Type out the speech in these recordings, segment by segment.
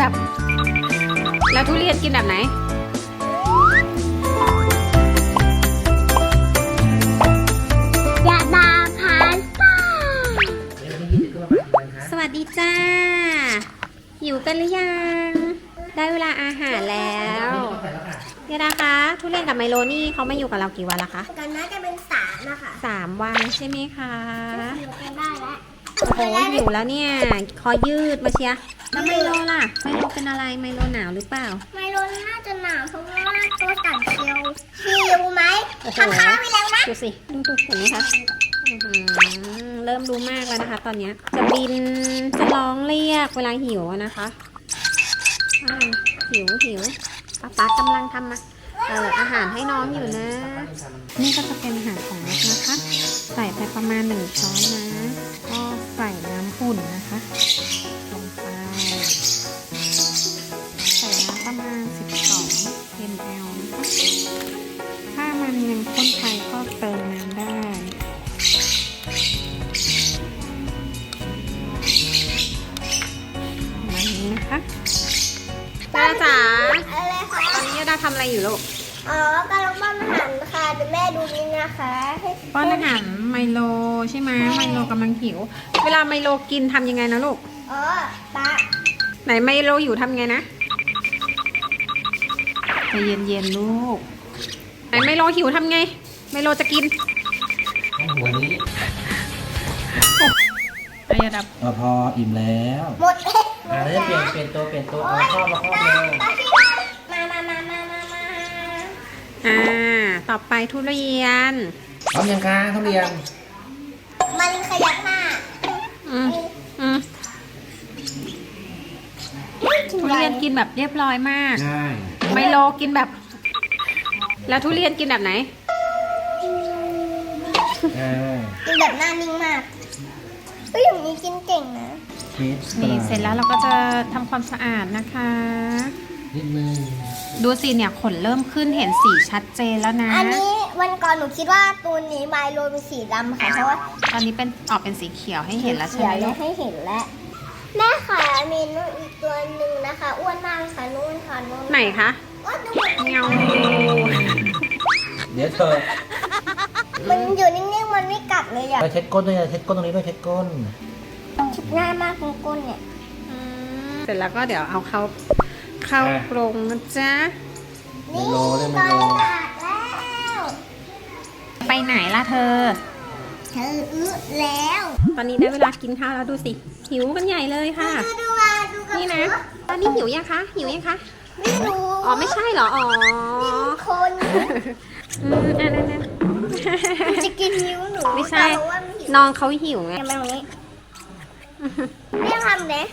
โลกินแบบ แล้วทุเรียนกินแบบไหนยาดาพาสต้าสวัสดีจ้า หิวกันหรือยัง ได้เวลาอาหารแล้วเนี่ยนะคะทุเรียนกับไมโลนี่เขามาอยู่กับเรากี่วันละคะ กันน่าจะเป็นสามนะคะสามวันใช่ไหมคะ อยู่กันได้แล้ว โอ้โหหิวแล้วเนี่ย คอยืดมาเชียร์แล้วไมโลล่ะ ไมโลเป็นอะไร ไมโลหนาวหรือเปล่า ไมโลน่าจะหนาวเพราะว่าตัวสั่นเชียวหิวไหมโอ้โหทำข้าวไปแล้วนะดูสิ ดูดูเห็นไหมคะอื้อหือเริ่มรู้มากแล้วนะคะ ตอนเนี้ยจะบิน จะร้องเรียกเวลาหิวอะนะคะอ่าหิวหิวป๊าป๊ากำลังทำมาเอออาหารให้น้องอยู่นะ นี่ก็จะเป็นอาหารของนกนะคะ ใส่ไปประมาณหนึ่งช้อนนะ ก็ใส่น้ำอุ่นนะคะ ลงไป ใส่น้ำประมาณ 12 ml นะคะถ้ามันยังข้นไปก็เติมน้ำได้ประมาณนี้นะคะดาจ๋าอะไรคะตอนนี้ยาดาทำอะไรอยู่ลูก อ๋อกำลังป้อนอาหารค่ะเดี๋ยวแม่ดูนี่นะคะให้ป้อนอาหารไมโลใช่ไหมไมโลกำลังหิว เวลาไมโลกินทำยังไงนะลูก อ๋อปะไหนไมโลอยู่ทำไงนะใจเย็นๆลูก ไหนไมโลหิวทำไง ไมโลจะกินหัวนี้อายาดับพอพออิ่มแล้วหมดเลยอ่าแล้วเปลี่ยนเปลี่ยนตัวเปลี่ยนตัวเอาครอบมาครอบเร็วปะที่มามามามามามาอ่า ต่อไปทุเรียนพร้อมยังคะทุเรียน มันขยับหน้าอืมอืมทุเรียนกินแบบเรียบร้อยมาก ใช่ไมโลกินแบบ แล้วทุเรียนกินแบบไหนอ่ากินแบบหน้านิ่งมากเฮ้ยอย่างนี้กินเก่งนะเทสนี่เสร็จแล้วเราก็จะทำความสะอาดนะคะ นิดนึง ดูสิเนี่ยขนเริ่มขึ้นเห็นสีชัดเจนแล้วนะ อันนี้วันก่อนหนูคิดว่าตัวนี้ไมโลเป็นสีดำค่ะเพราะว่าตอนนี้เป็นออกเป็นสีเขียวให้เห็นแล้วใช่ไหมเขีลูยกให้เห็นแล้วแม่ค่ะมีนู่นอีกตัวหนึ่งนะคะ อ้วนมากค่ะนู่นค่ะนู่นไหนคะอ้วนดูเงาเดี๋ยวเธอมันอยู่นิ่งๆมันไม่กัดเลยอะไปเช็ดก้นด้วยนะเช็ดก้นตรงนี้ด้วยเช็ดก้นชุบง่ายมากคุณก้นเนี่ยเสร็จแล้วก็เดี๋ยวเอาเข้า เข้ากรงนะจ๊ะไมโลเลยไมโลตายแล้วไปไหนล่ะเธอ เธออึแล้ว ตอนนี้ได้เวลากินข้าวแล้วดูสิ หิวกันใหญ่เลยค่ะ ดูดูมาดูกับนี่นะ ตอนนี้หิวยังคะ หิวยังคะ ไม่รู้ อ๋อไม่ใช่เหรอ อ๋อคนอืมอันนั้นนะจะกินนิ้วหนูไม่ใช่แต่ว่ามันหิวน้องเขาหิวไงยังไงตรงนี้ไม่ทำเนะ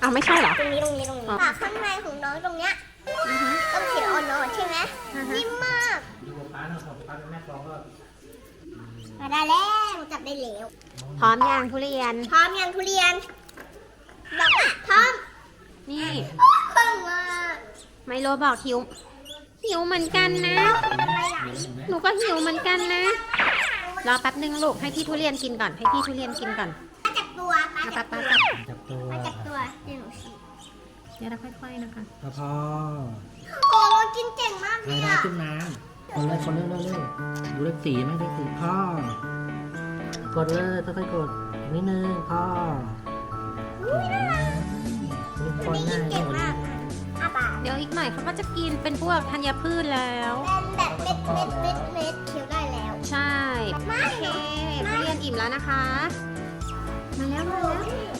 เอาไม่ใช่เหรอ ตรงนี้ตรงนี้ตรงนี้อ๋อปากข้างในของน้องตรงเนี้ยอือฮึต้องเขียวอ่อนๆใช่ไหมอือฮึนิ่มมากดูป้าหน่อยครับป้าเป็นแม่ฟองก็มาได้แล้วจับได้แล้วพร้อมย่างทุเรียน พร้อมยังทุเรียนบอกพร้อมนี่เพิ่งมาไมโลบอกหิว หิวเหมือนกันนะอะไรไหลหนูก็หิวเหมือนกันนะ รอแป๊บนึงลูกให้พี่ทุเรียนกินก่อน ให้พี่ทุเรียนกินก่อนมาจับตัวมามาจัปั๊บบปั๊ตับวปั๊บจับตัว เดี๋ยวเราค่อยๆนะคะพอพอโอ้กินเก่งมากเลเอายน้ำอะ ขึ้นน้ำคนเลยคนเร็วเร็วเร็วดูเลขสี่ไหมเลขสี่พ่อกดเลยค่อยๆกดอีกนิดนึงพ่อลูกบอลนี่ง่ากิยนกเก่งว่ามานี้กอาปากเดี๋ยวอีกหน่อยเขาก็จะกินเป็นพวกธัญพืชแล้ว เป็นแบบเม็ดเม็ดเม็ดเม็ดเคี้ยวได้แล้ว ใช่ไม่โอเคทุเรียนอิ่มแล้วนะคะ มาแล้วมาแล้ว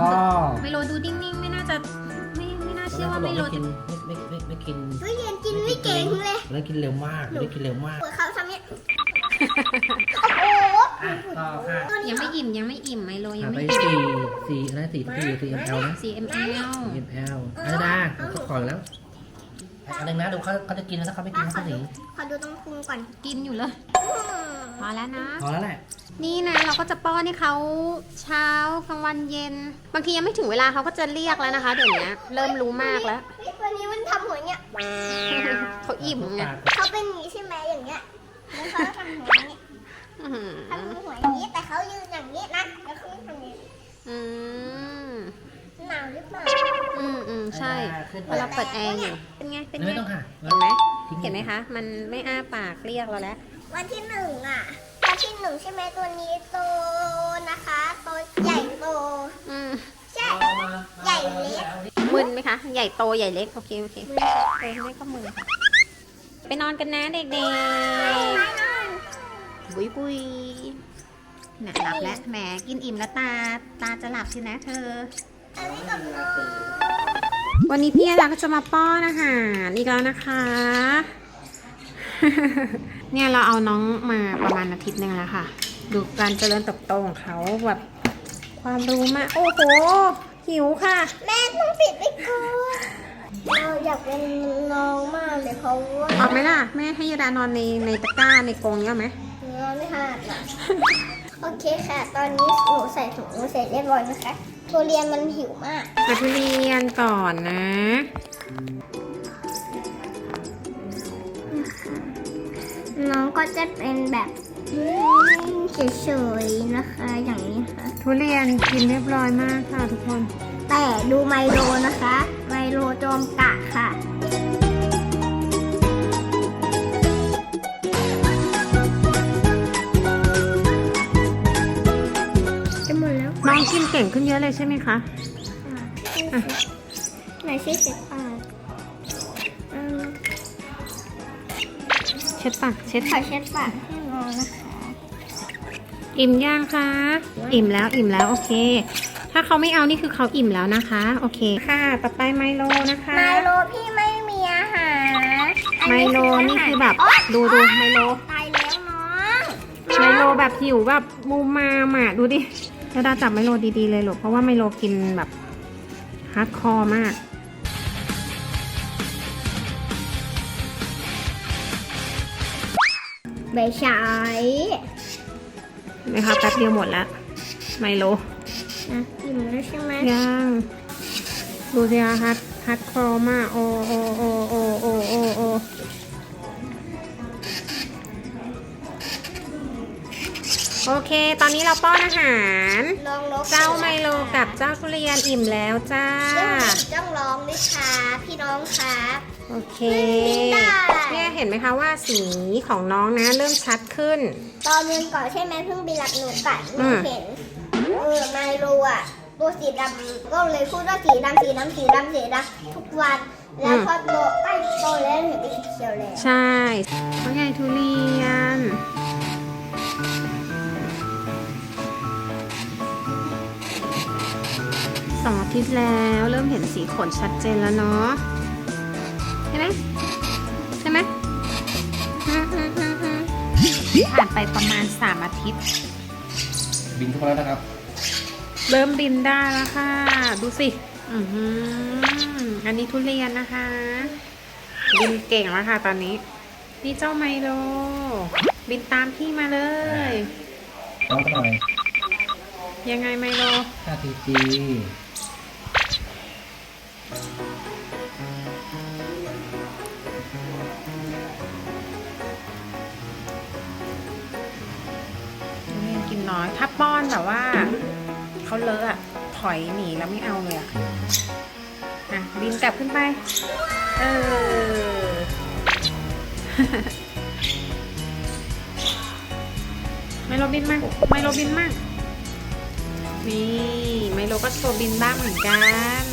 ไมโลพ่อไมโลดูนิ่งๆ ไม่น่าจะไม่ไม่น่าเชื่อว่าไมโลไม่จะกินไม่ไม่ไม่ไม่กินทุเรียนกินไม่เก่งเลยแล้วกินเร็วมากไม่ได้กินเร็วมากหัวเขาทำเนี้ยโอ้โหอะต่อค่ะตัวนี้ยังไม่อิ่มยังไม่อิ่มไมโลยัอะงไปไม่อิ่มสี่สี่นะสี่ที่สี่ ml นะ4 ml สี่ ml อันนี้นะเขาขอแล้วอันหนึงนะดูเขาเขาจะกินนะถ้าเขาไม่กินขเขาอจะหดูนีขอดูตรงพุงก่อนกินอยู่เลยพ อแล้วนะพอแล้วแหละ นี่นะเราก็จะป้อนให้เขาเช้ากลางวันเย็น บางทียังไม่ถึงเวลาเขาก็จะเรียกแล้วนะคะ เดี๋ยวนี้เริ่มรู้มากแล้วเฮ้ยตัวนี้มันทำหัวเนี้ยเขาอิ่มไงเขาเป็นอย่างนี้ใช่ไหมอย่างเงี้ยแล้วเขาก็ทำหัวเนี้ยออื้อหือเขามีหัวอย่างนี้แต่เขายืนอย่างนี้นะแล้วเขาทำอย่างนี้อืมหนาวหรือเปล่าอืมอืมใช่ขึ้นไป เราเปิดแอร์อยู่เป็นไงเป็นไงไม่ต้องค่ะเห็นไหมเห็นไหมคะ มันไม่อ้าปากเรียกเราแล้ว วันที่หนึ่งอะวันที่หนึ่งใช่ไหมตัวนี้โตนะคะโตใหญ่โตอืมใช่ใหญ่เล็กมึนไหมคะ ใหญ่โตใหญ่เล็ก โอเค โอเคเออไม่ก็มึนค่ะไปนอนกันนะเด็กๆ บุยบุยน่ะหลับแล้วแหมกินอิ่มแล้วตาตาจะหลับใช่ไหมเธออันนี้กับน้องวันนี้พี่อารักก็จะมาป้อนอาหารอีกแล้วนะคะ เนี่ยเราเอาน้องมาประมาณอาทิตย์หนึงแล้วค่ะ ดูการเจริญเติบโตของเขาแบบความรู้มาก โอ้โห หิวค่ะ แม่ต้องปิดไปก่อนเราอยากเป็นน้องมากเลยเพราะว่าเอาไหมล่ะ แม่ให้ยาดานอนในในตะกร้าในกรงนี้เอาไหมเราไม่หาดนะโอเคค่ะ ตอนนี้หนูใส่ถุงมือเสร็จเรียบร้อยนะคะทุเรียนมันหิวมาก มาทุเรียนก่อนนะ น้องก็จะเป็นแบบเฉยๆนะคะ อย่างนี้ค่ะ ทุเรียนกินเรียบร้อยมากค่ะทุกคน แต่ดูไมโลนะคะ ไมโลจอมกะค่ะจะหมดแล้วน้องกินเก่งขึ้นเยอะเลยใช่ไหมคะ อะ ไหนชื่อเสร็จ เช็ดปากเช็ดขอเช็ดปากให้น้องนะคะ อิ่มย่างคะ อิ่มแล้วอิ่มแล้วโอเค ถ้าเขาไม่เอานี่คือเขาอิ่มแล้วนะคะ โอเคค่ะ ต่อไปไมโลนะคะ ไมโลพี่ไม่มีอาหารอัไมโลนี่คือแบบโอ๊ยดูดูไมโล ตายแล้วน้องไมโลแบบหิวแบบมูมาหมาดูดิเดี๋ยวดาจับไมโลดีๆเลยลูกเพราะว่าไมโลกินแบบฮาร์ดคอร์มาก ใบฉายเห็นไหมคะแป๊บเดียวหมดแล้วไมโลนะอิ่มแล้วใช่ไหมยังดูสิคะฮาร์ดฮาร์ดคอร์มากโอโอโอโอโอโอโอโอเค ตอนนี้เราป้อนอาหาร ลองลบเจ้าไมโลกับเจ้าทุเรียนอิ่มแล้วจ้า ต้องลองด้วยค่ะพี่น้องครับ โอเคบินได้เนี่ยเห็นไหมคะว่าสีของน้องนะเริ่มชัดขึ้น ตอนเรียนก่อนใช่ไหมเพิ่งไปรับหนูกัดหนูอืมเห็นเออไมโลอะตัวสีดำก็เลยพูดว่าสีดำสีดำสีดำสีดำทุกวัน แล้วพอโตไอ้โตแล้วเห็นเป็นสีเขียวแล้วใช่ว่าไงทุเรียนสองอาทิตย์แล้วเริ่มเห็นสีขนชัดเจนแล้วเนาะใช่ไหมใช่ไหมอืมอืมอืมอืมผ่านไปประมาณสามอาทิตย์ บินเข้ามาแล้วนะครับ เริ่มบินได้แล้วค่ะ ดูสิอือหืออันนี้ทุเรียนนะคะ บินเก่งแล้วค่ะตอนนี้ นี่เจ้าไมโล บินตามพี่มาเลยน้องหน่อยยังไงไมโล5 TG ทุ ป้อนแบบว่าเขาเลอะอะถอยหนีแล้วไม่เอาเลยอะอะบินกลับขึ้นไป เออ ไมโลบินมากไมโลบินมาก นี่ไมโลก็โชว์บินบ้างเหมือนกัน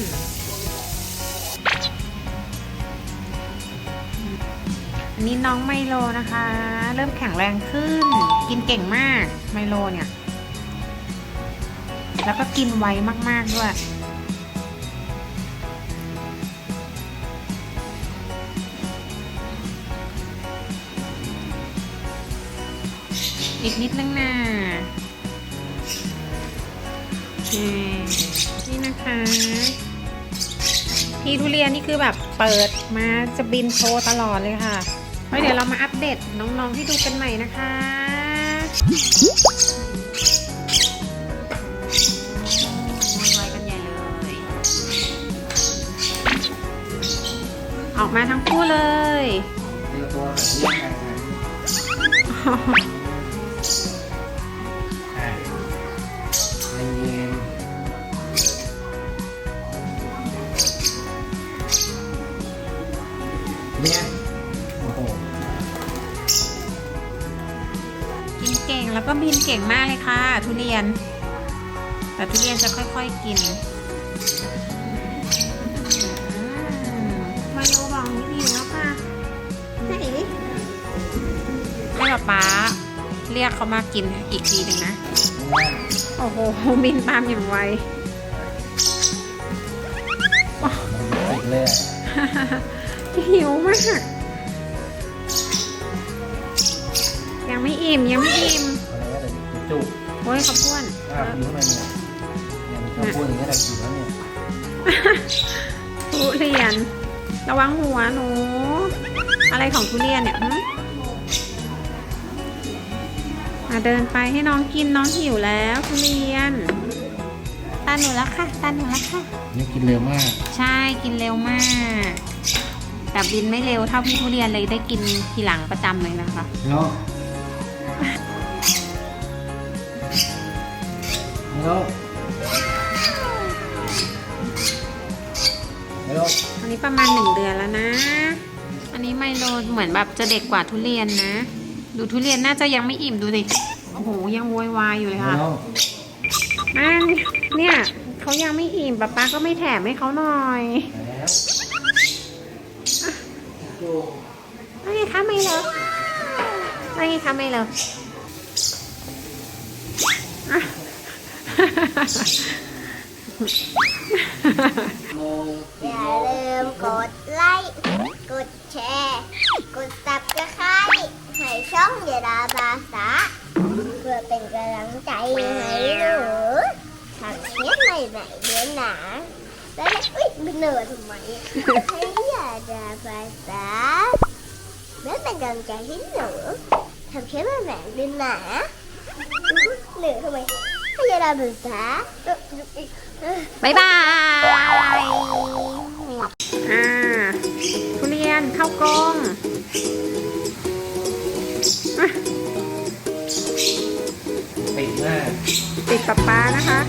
อันนี้น้องไมโลนะคะ เริ่มแข็งแรงขึ้น กินเก่งมากไมโลเนี่ย แล้วก็กินไวมาก ๆ ด้วย อีกนิดนึงนะนี่นี่นะคะ พี่ทุเรียนนี่คือแบบเปิดมาจะบินโชว์ตลอดเลยค่ะไว้เดี๋ยวเรามาอัปเดตน้องๆให้ดูกันใหม่นะคะ อกมาทั้งคู่เลยเนี่ยโอ้โหกินเก่งแล้วก็บินเก่งมากเลยค่ะ ทุเรียน แต่ทุเรียนจะค่อยๆกิน ให้ป๊าป๊าเรียกเขามากินอีกทีหนึ่งนะ โอ้โหบินตามอย่างไวติดเลยอะหิวมาก ยังไม่อิ่ม ยังไม่อิ่มอะไรนะเดี๋ยวจุกโอ้ยขอบวนอะอยู่ข้างในเนี่ยเนี่ยมีข้าวโพดอย่างเงี้ยแต่กินแล้วเนี่ยทุเรียน ระวังหัวหนู อะไรของทุเรียนเนี่ย มาเดินไปให้น้องกินน้องหิวแล้วทุเรียนตาหนูแล้วค่ะตาหนูแล้วค่ะ นี่กินเร็วมาก ใช่กินเร็วมาก แต่บินไม่เร็วเท่าพี่ทุเรียนเลยได้กินทีหลังประจำเลยนะคะ เนาะเนาะเนาะอันนี้ประมาณหนึ่งเดือนแล้วนะ อันนี้ไมโลเหมือนแบบจะเด็กกว่าทุเรียนนะ ดูทุเรียนน่าจะยังไม่อิ่มดูสิโอ้โหยังโวยวายอยู่เลยค่ะเนาะนั่นเนี่ยเขายังไม่อิ่มป๊าป๊าก็ไม่แถมให้เขาหน่อยแล้วว่าไงคะไมโลว่าไงคะไมโลอะ อย่าลืมกดไลค์ เหนื่อยทำไมให้เยดาภาษาเพื่อเป็นกำลังใจให้หนูทำคลิปใหม่ๆเดือนหนาเหนื่อยทำไมให้เยดาภาษาบายบายอ่าทุเรียนเข้ากรงติดหน้าติดป๊าป๊านะคะ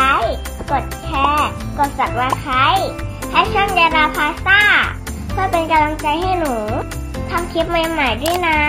ลค์ กดแชร์ กด subscribe ให้ช่องยาดาพาสต้า เพื่อเป็นกำลังใจให้หนูทำคลิปใหม่ๆด้วยนะ